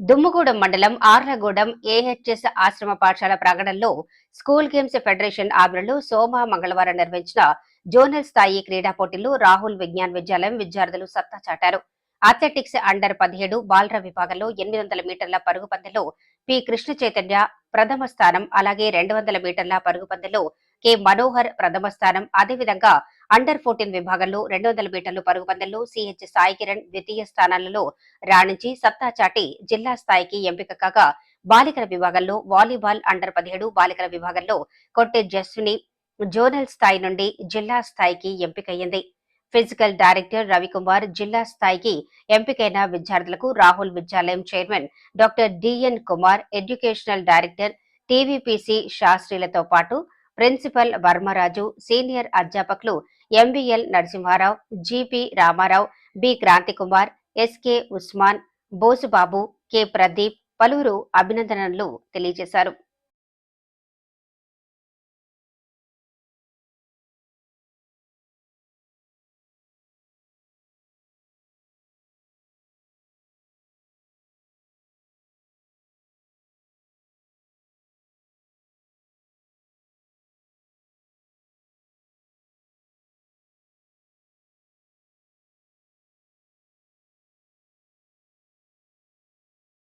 దుమ్ముగూడెం మండలం ఆర్లగూడెం ఏహెచ్ఎస్ ఆశ్రమ పాఠశాల ప్రాంగణంలో స్కూల్ గేమ్స్ ఫెడరేషన్ ఆధ్వర్యంలో సోమ మంగళవారం నిర్వహించిన జోనల్ స్థాయి క్రీడా పోటీల్లో రాహుల్ విజ్ఞాన్ విద్యాలయం విద్యార్థులు సత్తా చాటారు. అథ్లెటిక్స్ అండర్ పదిహేడు బాలర విభాగంలో ఎనిమిది వందల మీటర్ల పరుగు పందెంలో పి. కృష్ణ చైతన్య ప్రథమ స్థానం అలాగే రెండు వందల మీటర్ల పరుగు పందెంలో కె. మనోహర్ ప్రథమ స్థానం. అదేవిధంగా అండర్ ఫోర్టీన్ విభాగంలో రెండు వందల మీటర్లు పరుగు పందెంలో సిహెచ్ సాయి కిరణ్ ద్వితీయ స్థానాలలో రాణించి సత్తా చాటి జిల్లా స్థాయికి ఎంపిక కాగా బాలికల విభాగంలో వాలీబాల్ అండర్ పదిహేడు బాలికల విభాగంలో కొట్టె జస్విని జోనల్ స్థాయి నుండి జిల్లా స్థాయికి ఎంపికయ్యింది. ఫిజికల్ డైరెక్టర్ రవికుమార్ జిల్లా స్థాయికి ఎంపికైన విద్యార్థులకు రాహుల్ విద్యాలయం chairman doctor DN Kumar educational director TVPC శాస్త్రిలతో పాటు ప్రిన్సిపల్ వర్మరాజు సీనియర్ అధ్యాపకులు MBL Narasimharao GP Ramarao B Kranthikumar SK Usman Bosubabu K Pradeep పలువురు అభినందనలు తెలియజేశారు.